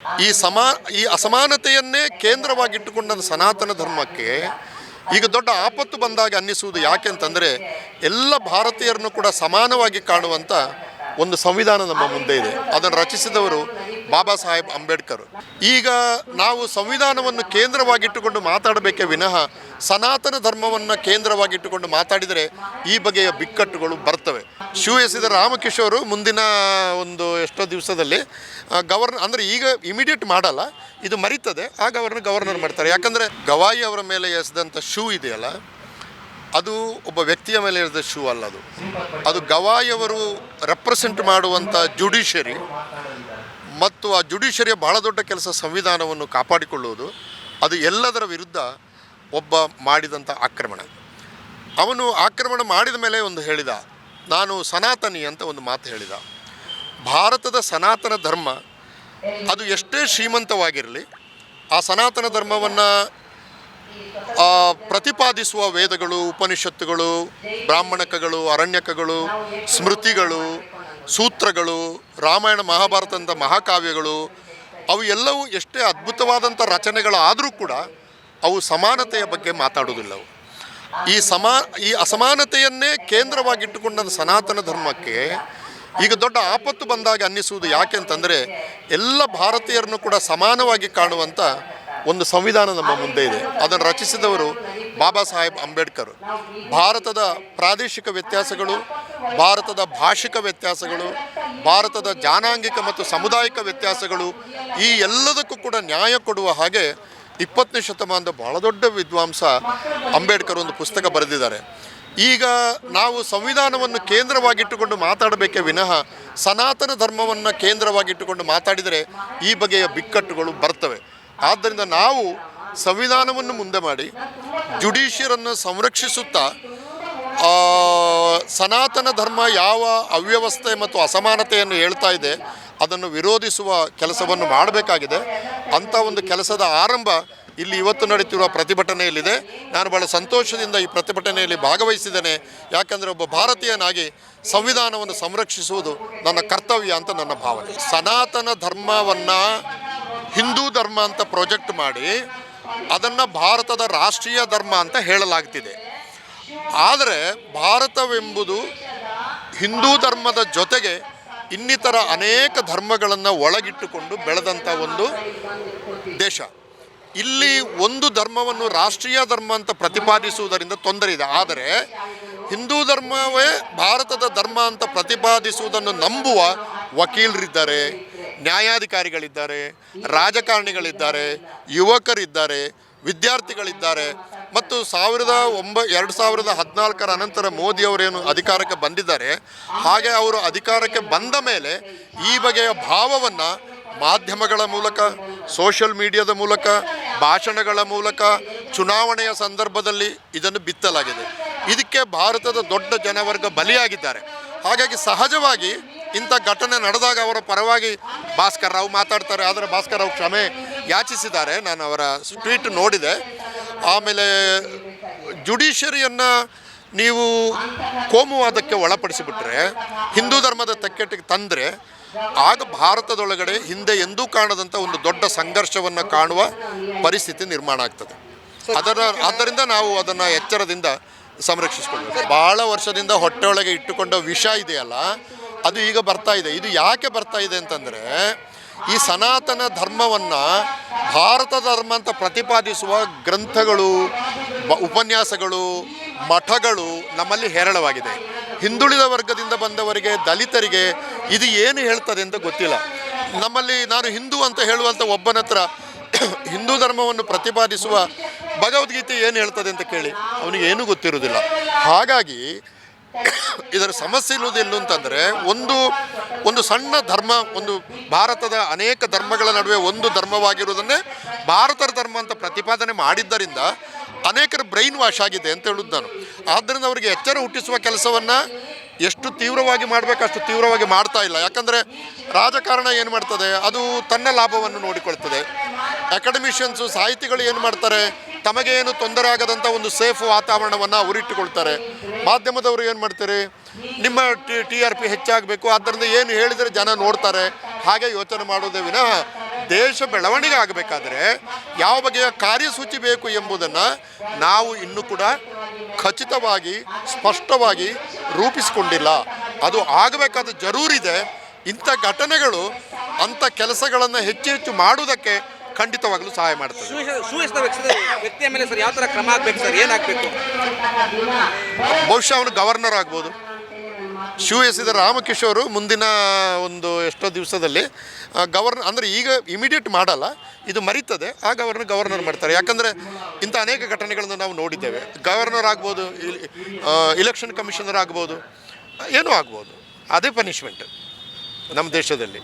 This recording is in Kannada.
ಈ ಸಮಾ, ಈ ಅಸಮಾನತೆಯನ್ನೇ ಕೇಂದ್ರವಾಗಿಟ್ಟುಕೊಂಡ ಸನಾತನ ಧರ್ಮಕ್ಕೆ ಈಗ ದೊಡ್ಡ ಆಪತ್ತು ಬಂದಾಗ ಅನ್ನಿಸುವುದು ಯಾಕೆ ಅಂತಂದರೆ ಎಲ್ಲ ಭಾರತೀಯರನ್ನು ಕೂಡ ಸಮಾನವಾಗಿ ಕಾಣುವಂಥ ಒಂದು ಸಂವಿಧಾನ ನಮ್ಮ ಮುಂದೆ ಇದೆ. ಅದನ್ನು ರಚಿಸಿದವರು ಬಾಬಾ ಸಾಹೇಬ್ ಅಂಬೇಡ್ಕರ್. ಈಗ ನಾವು ಸಂವಿಧಾನವನ್ನು ಕೇಂದ್ರವಾಗಿಟ್ಟುಕೊಂಡು ಮಾತಾಡಬೇಕೇ ವಿನಃ ಸನಾತನ ಧರ್ಮವನ್ನು ಕೇಂದ್ರವಾಗಿಟ್ಟುಕೊಂಡು ಮಾತಾಡಿದರೆ ಈ ಬಗೆಯ ಬಿಕ್ಕಟ್ಟುಗಳು ಬರ್ತವೆ. ಶಿವ ಎಸಿದ ರಾಮಕಿಶೋರು ಮುಂದಿನ ಒಂದು ಎಷ್ಟೋ ದಿವಸದಲ್ಲಿ ಗವರ್ನ ಅಂದರೆ ಈಗ ಇಮಿಡಿಯೇಟ್ ಮಾಡಲ್ಲ, ಇದು ಮರಿತದೆ, ಆ ಗವರ್ನರ್ ಗವರ್ನರ್ ಮಾಡ್ತಾರೆ. ಯಾಕಂದರೆ ಗವಾಯಿ ಅವರ ಮೇಲೆ ಎಸೆದಂಥ ಶೂ ಇದೆಯಲ್ಲ ಅದು ಒಬ್ಬ ವ್ಯಕ್ತಿಯ ಮೇಲೆ ಇರದ ಶೂ ಅಲ್ಲ ಅದು. ಅದು ಗವಾಯಿಯವರು ರೆಪ್ರೆಸೆಂಟ್ ಮಾಡುವಂಥ ಜುಡಿಷರಿ ಮತ್ತು ಆ ಜುಡಿಷರಿಯ ಬಹಳ ದೊಡ್ಡ ಕೆಲಸ ಸಂವಿಧಾನವನ್ನು ಕಾಪಾಡಿಕೊಳ್ಳುವುದು. ಅದು ಎಲ್ಲದರ ವಿರುದ್ಧ ಒಬ್ಬ ಮಾಡಿದಂಥ ಆಕ್ರಮಣ. ಅವನು ಆಕ್ರಮಣ ಮಾಡಿದ ಮೇಲೆ ಒಂದು ಹೇಳಿದ, ನಾನು ಸನಾತನಿ ಅಂತ ಒಂದು ಮಾತು ಹೇಳಿದ. ಭಾರತದ ಸನಾತನ ಧರ್ಮ ಅದು ಎಷ್ಟೇ ಶ್ರೀಮಂತವಾಗಿರಲಿ, ಆ ಸನಾತನ ಧರ್ಮವನ್ನು ಪ್ರತಿಪಾದಿಸುವ ವೇದಗಳು, ಉಪನಿಷತ್ತುಗಳು, ಬ್ರಾಹ್ಮಣಕಗಳು, ಅರಣ್ಯಕಗಳು, ಸ್ಮೃತಿಗಳು, ಸೂತ್ರಗಳು, ರಾಮಾಯಣ ಮಹಾಭಾರತದಂಥ ಮಹಾಕಾವ್ಯಗಳು, ಅವು ಎಲ್ಲವೂ ಎಷ್ಟೇ ಅದ್ಭುತವಾದಂಥ ರಚನೆಗಳಾದರೂ ಕೂಡ ಅವು ಸಮಾನತೆಯ ಬಗ್ಗೆ ಮಾತಾಡುವುದಿಲ್ಲ ಅವು. ಈ ಸಮಾ, ಈ ಅಸಮಾನತೆಯನ್ನೇ ಕೇಂದ್ರವಾಗಿಟ್ಟುಕೊಂಡ ಸನಾತನ ಧರ್ಮಕ್ಕೆ ಈಗ ದೊಡ್ಡ ಆಪತ್ತು ಬಂದಾಗ ಅನ್ನಿಸುವುದು ಯಾಕೆ ಅಂತಂದರೆ, ಎಲ್ಲ ಭಾರತೀಯರನ್ನು ಕೂಡ ಸಮಾನವಾಗಿ ಕಾಣುವಂಥ ಒಂದು ಸಂವಿಧಾನ ನಮ್ಮ ಮುಂದೆ ಇದೆ. ಅದನ್ನು ರಚಿಸಿದವರು ಬಾಬಾ ಸಾಹೇಬ್ ಅಂಬೇಡ್ಕರ್. ಭಾರತದ ಪ್ರಾದೇಶಿಕ ವ್ಯತ್ಯಾಸಗಳು, ಭಾರತದ ಭಾಷಿಕ ವ್ಯತ್ಯಾಸಗಳು, ಭಾರತದ ಜಾನಾಂಗಿಕ ಮತ್ತು ಸಾಮುದಾಯಿಕ ವ್ಯತ್ಯಾಸಗಳು ಈ ಎಲ್ಲದಕ್ಕೂ ಕೂಡ ನ್ಯಾಯ ಕೊಡುವ ಹಾಗೆ ಇಪ್ಪತ್ತನೇ ಶತಮಾನದ ಬಹಳ ದೊಡ್ಡ ವಿದ್ವಾಂಸ ಅಂಬೇಡ್ಕರ್ ಒಂದು ಪುಸ್ತಕ ಬರೆದಿದ್ದಾರೆ. ಈಗ ನಾವು ಸಂವಿಧಾನವನ್ನು ಕೇಂದ್ರವಾಗಿಟ್ಟುಕೊಂಡು ಮಾತಾಡಬೇಕೇ ವಿನಃ ಸನಾತನ ಧರ್ಮವನ್ನು ಕೇಂದ್ರವಾಗಿಟ್ಟುಕೊಂಡು ಮಾತಾಡಿದರೆ ಈ ಬಗೆಯ ಬಿಕ್ಕಟ್ಟುಗಳು ಬರ್ತವೆ. ಆದ್ದರಿಂದ ನಾವು ಸಂವಿಧಾನವನ್ನು ಮುಂದೆ ಮಾಡಿ ಜುಡಿಷಿಯರನ್ನು ಸಂರಕ್ಷಿಸುತ್ತಾ ಸನಾತನ ಧರ್ಮ ಯಾವ ಅವ್ಯವಸ್ಥೆ ಮತ್ತು ಅಸಮಾನತೆಯನ್ನು ಹೇಳ್ತಾ ಇದೆ, ಅದನ್ನು ವಿರೋಧಿಸುವ ಕೆಲಸವನ್ನು ಮಾಡಬೇಕಾಗಿದೆ. ಅಂಥ ಒಂದು ಕೆಲಸದ ಆರಂಭ ಇಲ್ಲಿ ಇವತ್ತು ನಡೀತಿರುವ ಪ್ರತಿಭಟನೆಯಲ್ಲಿದೆ. ನಾನು ಬಹಳ ಸಂತೋಷದಿಂದ ಈ ಪ್ರತಿಭಟನೆಯಲ್ಲಿ ಭಾಗವಹಿಸಿದ್ದೇನೆ. ಯಾಕಂದರೆ ಒಬ್ಬ ಭಾರತೀಯನಾಗಿ ಸಂವಿಧಾನವನ್ನು ಸಂರಕ್ಷಿಸುವುದು ನನ್ನ ಕರ್ತವ್ಯ ಅಂತ ನನ್ನ ಭಾವನೆ. ಸನಾತನ ಧರ್ಮವನ್ನು ಹಿಂದೂ ಧರ್ಮ ಅಂತ ಪ್ರೊಜೆಕ್ಟ್ ಮಾಡಿ ಅದನ್ನು ಭಾರತದ ರಾಷ್ಟ್ರೀಯ ಧರ್ಮ ಅಂತ ಹೇಳಲಾಗ್ತಿದೆ. ಆದರೆ ಭಾರತವೆಂಬುದು ಹಿಂದೂ ಧರ್ಮದ ಜೊತೆಗೆ ಇನ್ನಿತರ ಅನೇಕ ಧರ್ಮಗಳನ್ನು ಒಳಗಿಟ್ಟುಕೊಂಡು ಬೆಳೆದಂಥ ಒಂದು ದೇಶ. ಇಲ್ಲಿ ಒಂದು ಧರ್ಮವನ್ನು ರಾಷ್ಟ್ರೀಯ ಧರ್ಮ ಅಂತ ಪ್ರತಿಪಾದಿಸುವುದರಿಂದ ತೊಂದರೆ ಇದೆ. ಆದರೆ ಹಿಂದೂ ಧರ್ಮವೇ ಭಾರತದ ಧರ್ಮ ಅಂತ ಪ್ರತಿಪಾದಿಸುವುದನ್ನು ನಂಬುವ ವಕೀಲರಿದ್ದಾರೆ. ನ್ಯಾಯಾಧಿಕಾರಿಗಳಿದ್ದಾರೆ, ರಾಜಕಾರಣಿಗಳಿದ್ದಾರೆ, ಯುವಕರಿದ್ದಾರೆ, ವಿದ್ಯಾರ್ಥಿಗಳಿದ್ದಾರೆ. ಮತ್ತು ಸಾವಿರದ ಒಂಬ, ಎರಡು ಸಾವಿರದ ಹದಿನಾಲ್ಕರ ಅನಂತರ ಮೋದಿಯವರೇನು ಅಧಿಕಾರಕ್ಕೆ ಬಂದಿದ್ದಾರೆ, ಹಾಗೆ ಅವರು ಅಧಿಕಾರಕ್ಕೆ ಬಂದ ಮೇಲೆ ಈ ಬಗೆಯ ಭಾವವನ್ನು ಮಾಧ್ಯಮಗಳ ಮೂಲಕ, ಸೋಷಿಯಲ್ ಮೀಡಿಯಾದ ಮೂಲಕ, ಭಾಷಣಗಳ ಮೂಲಕ, ಚುನಾವಣೆಯ ಸಂದರ್ಭದಲ್ಲಿ ಇದನ್ನು ಬಿತ್ತಲಾಗಿದೆ. ಇದಕ್ಕೆ ಭಾರತದ ದೊಡ್ಡ ಜನವರ್ಗ ಬಲಿಯಾಗಿದ್ದಾರೆ. ಹಾಗಾಗಿ ಸಹಜವಾಗಿ ಇಂಥ ಘಟನೆ ನಡೆದಾಗ ಅವರ ಪರವಾಗಿ ಭಾಸ್ಕರ್ ರಾವ್ ಮಾತಾಡ್ತಾರೆ ಆದರೆ ಭಾಸ್ಕರ್ ರಾವ್ ಕ್ಷಮೆ ಯಾಚಿಸಿದ್ದಾರೆ. ನಾನು ಅವರ ಟ್ವೀಟ್ ನೋಡಿದೆ. ಆಮೇಲೆ ಜುಡಿಷರಿಯನ್ನು ನೀವು ಕೋಮುವಾದಕ್ಕೆ ಒಳಪಡಿಸಿಬಿಟ್ರೆ ಹಿಂದೂ ಧರ್ಮದ ತೆಕ್ಕೆಟ್ಟಿಗೆ ತಂದರೆ ಆಗ ಭಾರತದೊಳಗಡೆ ಹಿಂದೆ ಎಂದೂ ಕಾಣದಂಥ ಒಂದು ದೊಡ್ಡ ಸಂಘರ್ಷವನ್ನು ಕಾಣುವ ಪರಿಸ್ಥಿತಿ ನಿರ್ಮಾಣ ಆಗ್ತದೆ. ಅದರ ಆದ್ದರಿಂದ ನಾವು ಅದನ್ನು ಎಚ್ಚರದಿಂದ ಸಂರಕ್ಷಿಸ್ಕೊಳ್ಬೇಕು ಭಾಳ ವರ್ಷದಿಂದ ಹೊಟ್ಟೆಯೊಳಗೆ ಇಟ್ಟುಕೊಂಡ ವಿಷ ಇದೆಯಲ್ಲ ಅದು ಈಗ ಬರ್ತಾ ಇದೆ. ಇದು ಯಾಕೆ ಬರ್ತಾ ಇದೆ ಅಂತಂದರೆ, ಈ ಸನಾತನ ಧರ್ಮವನ್ನು ಭಾರತ ಧರ್ಮ ಅಂತ ಪ್ರತಿಪಾದಿಸುವ ಗ್ರಂಥಗಳು ಉಪನ್ಯಾಸಗಳು, ಮಠಗಳು ನಮ್ಮಲ್ಲಿ ಹೇರಳವಾಗಿದೆ. ಹಿಂದುಳಿದ ವರ್ಗದಿಂದ ಬಂದವರಿಗೆ, ದಲಿತರಿಗೆ ಇದು ಏನು ಹೇಳ್ತದೆ ಅಂತ ಗೊತ್ತಿಲ್ಲ. ನಮ್ಮಲ್ಲಿ ನಾನು ಹಿಂದೂ ಅಂತ ಹೇಳುವಂಥ ಒಬ್ಬನ ಹತ್ರ ಹಿಂದೂ ಧರ್ಮವನ್ನು ಪ್ರತಿಪಾದಿಸುವ ಭಗವದ್ಗೀತೆ ಏನು ಹೇಳ್ತದೆ ಅಂತ ಕೇಳಿ ಅವನಿಗೆ ಏನೂ ಗೊತ್ತಿರೋದಿಲ್ಲ ಹಾಗಾಗಿ ಇದರ ಸಮಸ್ಯೆ ಇರುವುದು ಎಲ್ಲು ಅಂತಂದರೆ ಒಂದು ಒಂದು ಸಣ್ಣ ಧರ್ಮ, ಒಂದು ಭಾರತದ ಅನೇಕ ಧರ್ಮಗಳ ನಡುವೆ ಒಂದು ಧರ್ಮವಾಗಿರುವುದನ್ನೇ ಭಾರತದ ಧರ್ಮ ಅಂತ ಪ್ರತಿಪಾದನೆ ಮಾಡಿದ್ದರಿಂದ ಅನೇಕರ ಬ್ರೈನ್ ವಾಶ್ ಆಗಿದೆ ಅಂತ ಹೇಳುದು ನಾನು. ಆದ್ದರಿಂದ ಅವರಿಗೆ ಎಚ್ಚರ ಹುಟ್ಟಿಸುವ ಕೆಲಸವನ್ನು ಎಷ್ಟು ತೀವ್ರವಾಗಿ ಮಾಡಬೇಕು ಅಷ್ಟು ತೀವ್ರವಾಗಿ ಮಾಡ್ತಾ ಇಲ್ಲ. ಯಾಕಂದರೆ ರಾಜಕಾರಣ ಏನು ಮಾಡ್ತದೆ? ಅದು ತನ್ನ ಲಾಭವನ್ನು ನೋಡಿಕೊಳ್ತದೆ. ಅಕಾಡೆಮಿಷಿಯನ್ಸು ಸಾಹಿತಿಗಳು ಏನು ಮಾಡ್ತಾರೆ? ತಮಗೆ ಏನು ತೊಂದರೆ ಆಗದಂಥ ಒಂದು ಸೇಫ್ ವಾತಾವರಣವನ್ನು ಅವರಿಟ್ಟುಕೊಳ್ತಾರೆ ಮಾಧ್ಯಮದವರು ಏನು ಮಾಡ್ತಾರೆ? ನಿಮ್ಮ ಟಿ ಟಿ ಆರ್ ಪಿ ಹೆಚ್ಚಾಗಬೇಕು, ಆದ್ದರಿಂದ ಏನು ಹೇಳಿದರೆ ಜನ ನೋಡ್ತಾರೆ. ಹಾಗೆ ಯೋಚನೆ ಮಾಡೋದೇ ವಿನಃ ದೇಶ ಬೆಳವಣಿಗೆ ಆಗಬೇಕಾದ್ರೆ ಯಾವ ಬಗೆಯ ಕಾರ್ಯಸೂಚಿ ಬೇಕು ಎಂಬುದನ್ನು ನಾವು ಇನ್ನೂ ಕೂಡ ಖಚಿತವಾಗಿ, ಸ್ಪಷ್ಟವಾಗಿ ರೂಪಿಸಿಕೊಂಡಿಲ್ಲ. ಅದು ಆಗಬೇಕಾದ ಜರೂರಿದೆ. ಇಂಥ ಘಟನೆಗಳು, ಅಂಥ ಕೆಲಸಗಳನ್ನು ಹೆಚ್ಚು ಹೆಚ್ಚು ಮಾಡುವುದಕ್ಕೆ ಖಂಡಿತವಾಗಲೂ ಸಹಾಯ ಮಾಡ್ತದೆ. ವ್ಯಕ್ತಿಯ ಮೇಲೆ ಸರ್ ಯಾವ ಥರ ಕ್ರಮ ಆಗಬೇಕು ಸರ್? ಏನಾಗಬೇಕು? ಬಹುಶಃ ಅವನು ಗವರ್ನರ್ ಆಗ್ಬೋದು. ಶಿವ ಎಸಿದ ರಾಮಕಿಶೋರು ಮುಂದಿನ ಒಂದು ಎಷ್ಟೋ ದಿವಸದಲ್ಲಿ ಗವರ್ನರ್ ಅಂದರೆ ಈಗ ಇಮಿಡಿಯೇಟ್ ಮಾಡಲ್ಲ ಇದು ಮರಿತದೆ ಆ ಗವರ್ನರ್ ಗವರ್ನರ್ ಮಾಡ್ತಾರೆ. ಯಾಕಂದರೆ ಇಂಥ ಅನೇಕ ಘಟನೆಗಳನ್ನು ನಾವು ನೋಡಿದ್ದೇವೆ. ಗವರ್ನರ್ ಆಗ್ಬೋದು ಇಲೆಕ್ಷನ್ ಕಮಿಷನರ್ ಆಗ್ಬೋದು ಏನೂ ಆಗ್ಬೋದು. ಅದೇ ಪನಿಷ್ಮೆಂಟ್ ನಮ್ಮ ದೇಶದಲ್ಲಿ.